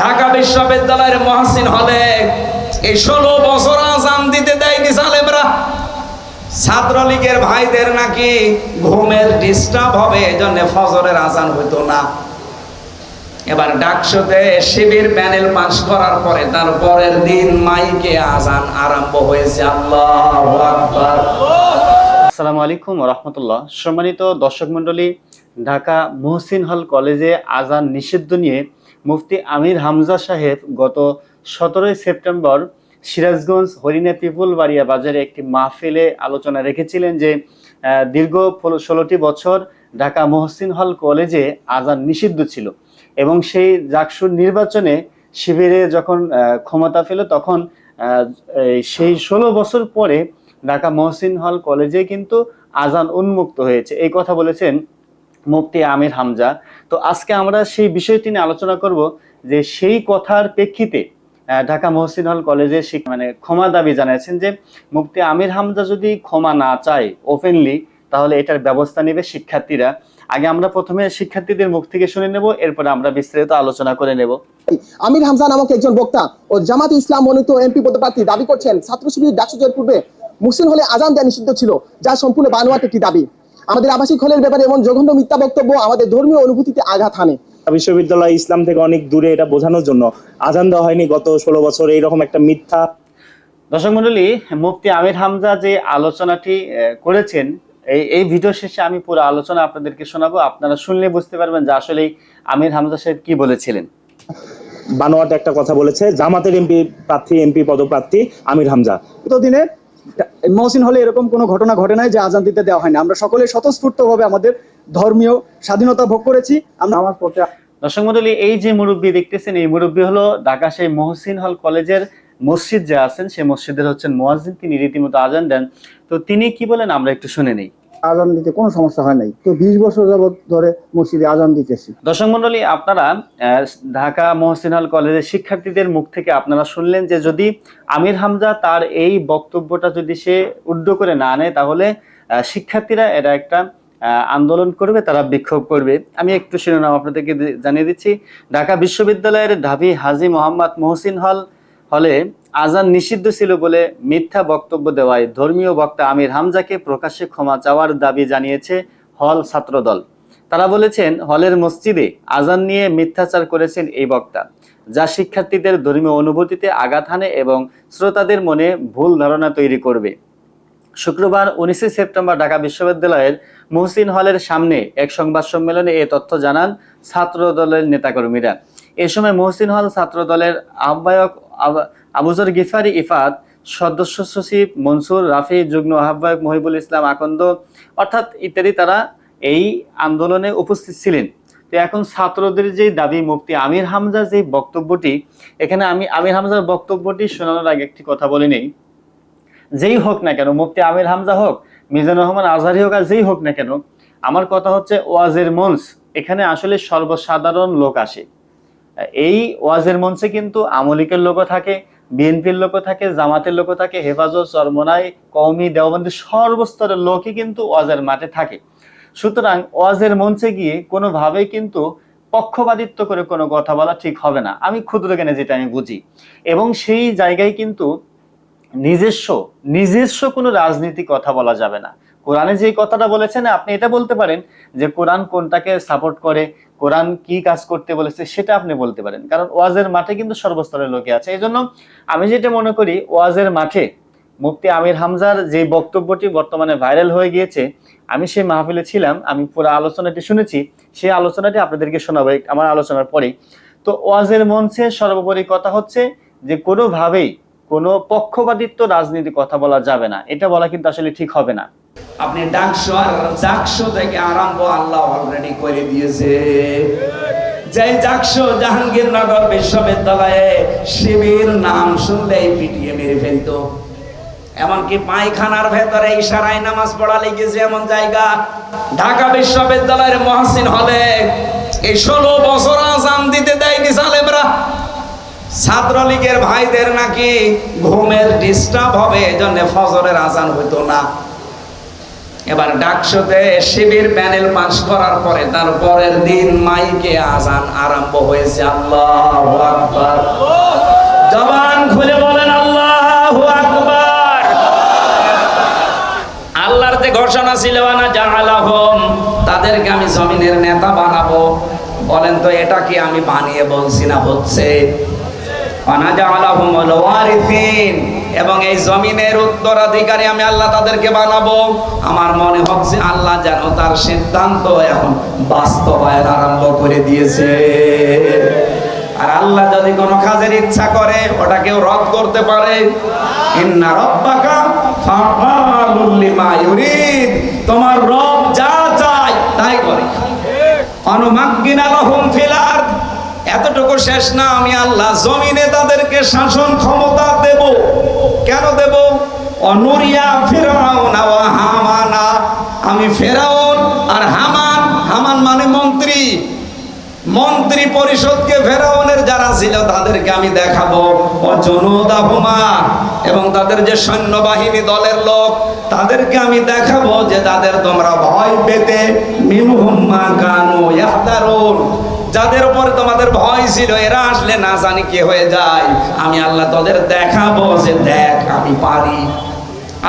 ঢাকা বিশ্ববিদ্যালয়ের মহাসিন হলে এই ষোলো বছর আজান দিতে দেয়নি সালেমরা ছাত্রলীগের ভাইদের নাকি ঘুমের ডিস্টার্ব হবে, এজন্য ফজরের আজান হইতো না। এবার ডাকশোতে শিবির প্যানেল পাস করার পরে তার পরের দিন মাইকে আজান আরম্ভ হয়েছে। আল্লাহু আসসালামু আলাইকুম রহমতুল্লাহ। সম্মানিত দর্শক মণ্ডলী, ঢাকা মহসিন হল কলেজে আজান নিষিদ্ধ নিয়ে মুফতি আমির হামজা সাহেব গত সতেরোই সেপ্টেম্বর সিরাজগঞ্জ হরিণা পিপুল বাড়িয়া বাজারে একটি মাহফিলে আলোচনা রেখেছিলেন যে দীর্ঘ ষোলোটি বছর ঢাকা মহসিন হল কলেজে আজান নিষিদ্ধ ছিল এবং সেই জাকসুর নির্বাচনে শিবিরে যখন ক্ষমতা পেল তখন সেই ষোলো বছর পরে ঢাকা মহসিন হল কলেজে কিন্তু আজান উন্মুক্ত হয়েছে। এই কথা বলেছেন মুফতি আমির হামজা। তো আজকে আমরা সেই বিষয়টি নিয়ে আলোচনা করব যে সেই কথার প্রেক্ষিতে ঢাকা মহসিন হল কলেজে মানে ক্ষমা দাবি জানিয়েছেন যে, মুফতি আমির হামজা যদি ক্ষমা না চায় ওপেনলি তাহলে এটার ব্যবস্থা নেবে শিক্ষার্থীরা। আগে আমরা প্রথমে শিক্ষার্থীদের মুখ থেকে শুনে নেব, এরপরে আমরা বিস্তারিত আলোচনা করে নেব। আমির হামজা নামক একজন বক্তা ও জামাত ইসলাম মনোনীত এমপি পদপ্রার্থী দাবি করছেন ছাত্র শিবির ডাকসু জয়ের পূর্বে মুসলিম হলে আজান দেওয়া নিষিদ্ধ ছিল, যা সম্পূর্ণ বানোয়াট একটি দাবি। আমাদের আবাসিক হলের ব্যাপারে এমন জঘন্য মিথ্যা বক্তব্য আমাদের ধর্মীয় অনুভূতিতে আঘাত হানে। বিশ্ববিদ্যালয় ইসলাম থেকে অনেক দূরে এটা বোঝানোর জন্য আজান দেওয়া হয়নি গত ষোলো বছর এইরকম একটা মিথ্যা। দর্শক মন্ডলী মুফতি আমির হামজা যে আলোচনাটি আহ, করেছেন এই এই ভিডিও শেষে আমি পুরো আলোচনা আপনাদেরকে শোনাবো। আপনারা শুনলে বুঝতে পারবেন যে আসলে আমির হামজা সাহেব কি বলেছিলেন। বানোয়াট একটা কথা বলেছে জামাতের এমপি প্রার্থী এমপি পদপ্রার্থী আমির হামজা। বিগত দিনে মহসিন হলে এরকম কোনো ঘটনা ঘটে নাই যে আজান দিতে দেওয়া হয়নি। আমরা সকলে স্বতঃস্ফূর্তভাবে আমাদের ধর্মীয় স্বাধীনতা ভোগ করেছি। আমরা আমার পথে দর্শক মন্ডলী, এই যে মুরব্বী দেখতেছেন, এই মুরব্বী হলো ঢাকা সেই মহসিন হল কলেজের মসজিদ যে আছেন, সেই মসজিদের হচ্ছেন মোয়াজিন তিনি রীতিমতো আজান দেন। তো তিনি কি বলেন, আমরা একটু শুনে নেই। আজান দিতে কোনো সমস্যা হয় নাই। তো বিশ বছর যাবত ধরে মসজিদে আজান দিতেছি। দর্শক মন্ডলী আপনারা ঢাকা মহসিন হল কলেজের শিক্ষার্থীদের মুখ থেকে আপনারা শুনলেন যে যদি আমির হামজা তার এই বক্তব্যটা যদি সে উদ্ধ করে না আনে, তাহলে শিক্ষার্থীরা এটা একটা আন্দোলন করবে, তারা বিক্ষোভ করবে। আমি একটু শিরোনাম আপনাদেরকে জানিয়ে দিচ্ছি। ঢাকা বিশ্ববিদ্যালয়ের ঢাবি হাজি মোহাম্মদ মহসিন হল হলে আজান নিষিদ্ধ ছিল বলে মিথ্যা বক্তব্য দেওয়ায় ধর্মীয় বক্তা আমির হামজাকে প্রকাশ্যে ক্ষমা চাওয়ার দাবি জানিয়েছে হল ছাত্রদল। তারা বলেছেন, হলের মসজিদে আজান নিয়ে মিথ্যাচার করেছেন এই বক্তা, যা শিক্ষার্থীদের ধর্মীয় অনুভূতিতে আঘাত হানে এবং শ্রোতাদের মনে ভুল ধারণা তৈরি করবে। শুক্রবার উনিশে সেপ্টেম্বর ঢাকা বিশ্ববিদ্যালয়ের মহসিন হলের সামনে এক সংবাদ সম্মেলনে এ তথ্য জানান ছাত্র দলের নেতাকর্মীরা। এ সময় মহসিন হল ছাত্র দলের আহ্বায়ক আবুজর গিফারি ইফাত সদস্য সচিব মনসুর রাফি, যুগ্ম আহ্বায়ক মহিবুল ইসলাম আকন্দ, অর্থাৎ ইত্যাদি তারা এই আন্দোলনে উপস্থিত ছিলেন। তো এখন ছাত্রদের যে দাবি মুক্তি, আমির হামজার যে বক্তব্যটি, এখানে আমি, আমির হামজার বক্তব্যটি শোনানোর আগে একটি কথা বলে নেই। যেই হোক না কেন মুফতি আমির হামজা হোক, মিজানুর রহমান আজহারি হোক, আর যেই হোক না কেন, আমার কথা হচ্ছে ওয়াজের মঞ্চ, এখানে আসলে সর্বসাধারণ লোক আসে। এই ওয়াজের মঞ্চে কিন্তু আমলিকের লোকও থাকে, বিএনপির লোকও থাকে, জামাতের লোকও থাকে, হেফাজত, চরমনাই, কওমি, দেওবন্দি সর্বস্তরের লোকই কিন্তু ওয়াজের মাঠে থাকে। সুতরাং ওয়াজের মঞ্চে গিয়ে কোনোভাবেই কিন্তু পক্ষপাতিত্ব করে কোনো কথা বলা ঠিক হবে না। আমি ক্ষুদ্র জ্ঞানে যেটা আমি বুঝি। এবং সেই জায়গায় কিন্তু নিজস্ব নিজস্ব কোনো রাজনীতি কথা বলা যাবে না। কোরআনে যে কথাটা বলেছেন, আপনি এটা বলতে পারেন যে কোরআন কোনটাকে সাপোর্ট করে কোরআন কি কাজ করতে বলেছে সেটা আপনি বলতে পারেন। কারণ ওয়াজের মাঠে কিন্তু সর্বস্তরের লোকে আছে। এই জন্য আমি যেটা মনে করি, ওয়াজের মাঠে মুফতি আমির হামজার যে বক্তব্যটি বর্তমানে ভাইরাল হয়ে গিয়েছে, আমি সেই মাহফিলে ছিলাম, আমি পুরো আলোচনাটি শুনেছি, সেই আলোচনাটি আপনাদেরকে শোনাবো। আমার আলোচনার পরেই। তো ওয়াজের মঞ্চে সর্বোপরি কথা হচ্ছে যে কোনোভাবেই কোনো পক্ষপাতিত্ব রাজনীতি কথা বলা যাবে না। এটা বলা কিন্তু আসলে ঠিক হবে না। আপনি ডাকশো আর জাকশো থেকে আরম্ভ আল্লাহ অলরেডি করে দিয়েছে। যে জাকশো জাহাঙ্গীরনগর বিশ্ববিদ্যালয়ে শিবির নাম শুনলেই পিটিয়ে মেরে ফেলতো। এমনকি পায়খানার ভেতরে ইশারায় নামাজ পড়া লেগেছে এমন জায়গা। ঢাকা বিশ্ববিদ্যালয়ের মহাসিন হলে এই ষোলো বছর আজান দিতে দেয়নি সালেমরা ছাত্রলীগের ভাইদের নাকি ঘুমের ডিস্টার্ব হবে, এজন্য ফজরের আজান হইতো না। এবার ডাকসতে শিবির প্যানেল পাস করার পরে তার পরের দিন মাইকে আজান আরম্ভ হয়েছে। আল্লাহ জবান খুলে বলেন, আল্লাহ আল্লাহর যে ঘোষণা ছিল না জাহালাহম তাদেরকে আমি জমিনের নেতা বানাবো। বলেন, তো এটা কি আমি বানিয়ে বলছি না, হচ্ছে। অনাজালাহম ওয়ারিসিন। এবং এই জমিনের উত্তরাধিকারী আমি আল্লাহ তাদেরকে বানাবো। আমার মনে হচ্ছে আল্লাহ যেন তার সিদ্ধান্ত এখন বাস্তবায়ন আরম্ভ করে দিয়েছে। আর আল্লাহ যদি কোনো কাজের ইচ্ছা করে ওটা কেউ রদ করতে পারে। তোমার রব যা চায় তাই করে। অনুমাগ্গিনা লাহুম ফিল আরদ। এতটুকু শেষ না, আমি আল্লাহ জমিনে তাদেরকে শাসন ক্ষমতা দেব। কেন দেব? অনুরিয়া, ফিরাউন হামানা। আমি ফেরাউন আর হামান। হামান মানে মন্ত্রী। মন্ত্রী পরিষদকে ফেরাউনের যারা ছিল, তাদেরকে আমি দেখাবো। ও জনুদাহুমা এবং তাদের যে সৈন্যবাহিনী দলের লোক, তাদেরকে আমি দেখাবো যে তাদের তোমরা ভয় পেতে। মিনহুম্মা কানু ইয়াহদারুন যাদের উপর তোমাদের ভয় ছিল, এরা আসলে না জানি কি হয়ে যায়। আমি আল্লাহ তাদের দেখাবো যে দেখ, আমি পারি।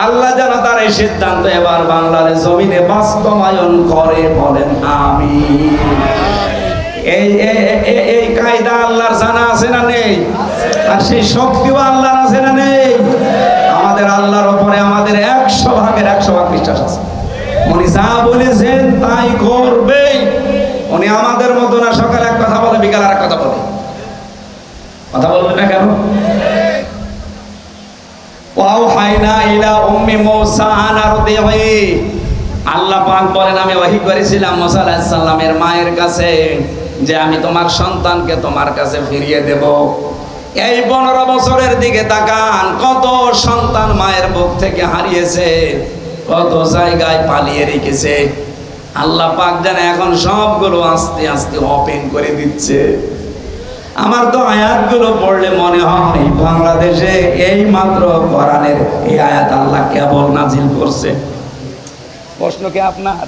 আল্লাহ যেন তার এই সিদ্ধান্ত এবার বাংলার জমিনে বাস্তবায়ন করে বলেন আমি এই এই কায়দা আল্লাহর জানা আছে না নেই? আর সেই শক্তিও আল্লাহর আছে না নেই? আমাদের আল্লাহর ওপরে আমাদের একশো ভাগের একশো ভাগ বিশ্বাস আছে। উনি যা বলেছেন তাই করবেই উনি আমাদের মতো না সকালে এক কথা বলে বিকাল আর এক কথা বলে কথা বলবে না কেন ওয়াওহাইনা ইলা উম্মি মূসা পাক বলেন, আমি ওহী করেছিলাম মুসা আলাইহিস সালামের মায়ের কাছে যে আমি তোমার সন্তানকে তোমার কাছে ফিরিয়ে দেব। এই পনেরো বছরের দিকে তাকান, কত সন্তান মায়ের বুক থেকে হারিয়েছে, কত জায়গায় পালিয়ে রেখেছে। আল্লাহ পাক যেন এখন সবগুলো আস্তে আস্তে ওপেন করে দিচ্ছে। আমার তো আয়াতগুলো পড়লে মনে হয় বাংলাদেশে এই মাত্র কোরআনের এই আয়াত আল্লাহ কেবল নাজিল করছে। প্রশ্ন কি আপনার?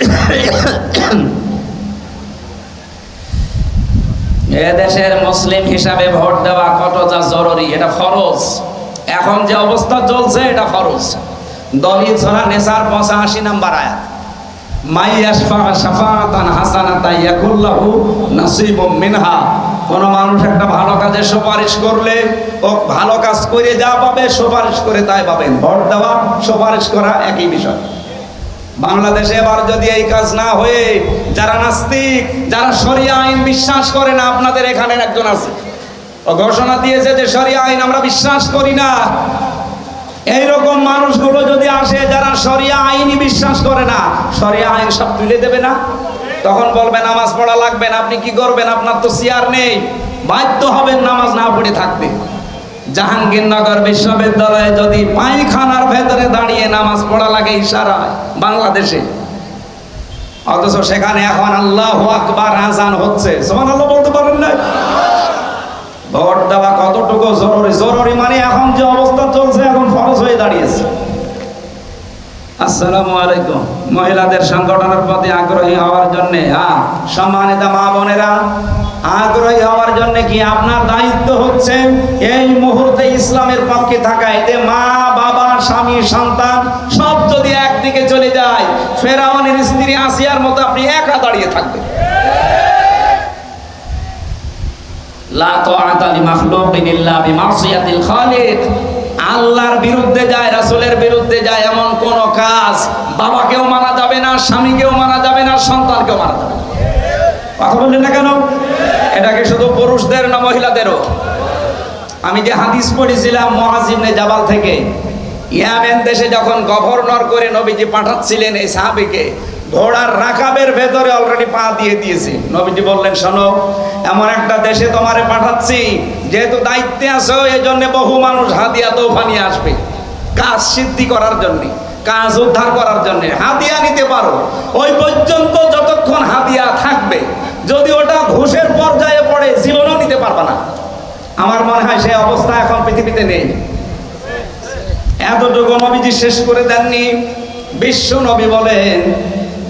দেশের মুসলিম হিসাবে ভোট দেওয়া কতটা জরুরি? এটা ফরজ। এখন যে অবস্থা চলছে, এটা ফরজ। দলিল ছড়া নেশার পঁচাশি নাম্বার আয়াত। মিনহা। কোন মানুষ একটা ভালো কাজের সুপারিশ করলে ভালো কাজ করে যা পাবে সুপারিশ করে তাই দেওয়া, সুপারিশ করা একই বিষয়। বাংলাদেশে এবার যদি এই কাজ না হয়ে যারা নাস্তিক, যারা শরিয়া আইন বিশ্বাস করে না, আপনাদের এখানে একজন আছে। ঘোষণা দিয়েছে যে শরিয়া আইন আমরা বিশ্বাস করি না। এইরকম মানুষগুলো যদি আসে যারা শরিয়া আইনই বিশ্বাস করে না, শরিয়া আইন সব তুলে দেবে না? তখন বলবে, নামাজ পড়া লাগবে না, আপনি কি করবেন? আপনার তো চেয়ার নেই। বাধ্য হবেন নামাজ না পড়ে থাকতে। জাহাঙ্গীরনগর বিশ্ববিদ্যালয়ে যদি পায়খানার ভেতরে দাঁড়িয়ে নামাজ পড়া লাগে ইশারায় বাংলাদেশে। অথচ সেখানে এখন আল্লাহ আকবার আজান হচ্ছে। সোমান আল্লাহ বলতে পারেন না ভোট দেওয়া কতটুকু জরুরি? জরুরি মানে এখন যে অবস্থা চলছে, এখন ফরজ হয়ে দাঁড়িয়েছে। আসসালামু আলাইকুম। মহিলাদের সংগঠনের প্রতি আগ্রহী হওয়ার জন্য হ্যাঁ সম্মানিত মা বোনেরা, আগ্রহী হওয়ার জন্য কি আপনার দায়িত্ব হচ্ছে এই মুহূর্তে ইসলামের পক্ষে থাকা? এতে মা, বাবা, স্বামী, সন্তান, সব যদি একদিকে চলে যায়, ফেরাউনের স্ত্রী আসিয়ার মতো আপনি একা দাঁড়িয়ে থাকবেন। লা তাআতা লিমাখলুকিন ইল্লা বিমাসিয়াতিল খালিক। আল্লাহর বিরুদ্ধে যায়, রাসূলের বিরুদ্ধে যায় এমন কোন কাজ, বাবাকেও মানা যাবে না, স্বামীকেও মানা যাবে না, সন্তানকেও মানা যাবে না। কথা বললেন না কেন? এটাকে শুধু পুরুষদের না মহিলাদেরও। আমি যে হাদিস পড়েছিলাম মহাজিবনে জাবাল থেকে, ইয়ামেন দেশে যখন গভর্নর করে নবীজি পাঠাচ্ছিলেন এই সাহাবিকে ঘোড়ার রাকাবের ভেতরে অলরেডি পা দিয়ে দিয়েছে। নবীজি বললেন, শোনো, এমন একটা দেশে তোমারে পাঠাচ্ছি, যেহেতু দায়িত্বে আছো এই জন্য বহু মানুষ হাতিয়া তৌফা নিয়ে আসবে। কাজ সিদ্ধি করার জন্য, কাজ উদ্ধার করার জন্য হাতিয়া নিতে পারো। ওই পর্যন্ত যতক্ষণ হাতিয়া থাকবে, যদি ওটা ঘুষের পর্যায়ে পড়ে, জীবনও নিতে পারবে না। আমার মনে হয় সেই অবস্থা এখন পৃথিবীতে নেই। এতটুকু নবীজি শেষ করে দেননি। বিশ্ব নবী বলেন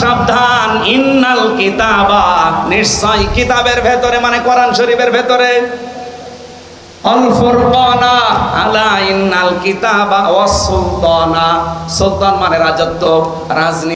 সাবধান, ইন্নাল কিতাবা, নিশ্চয় কিতাবের ভেতরে মানে কোরআন শরীফের ভেতরে। অল আলা ইন্নাল কিতাবা ওয়াস সুলতানা। সুলতান মানে রাজত্ব, রাজনীতি।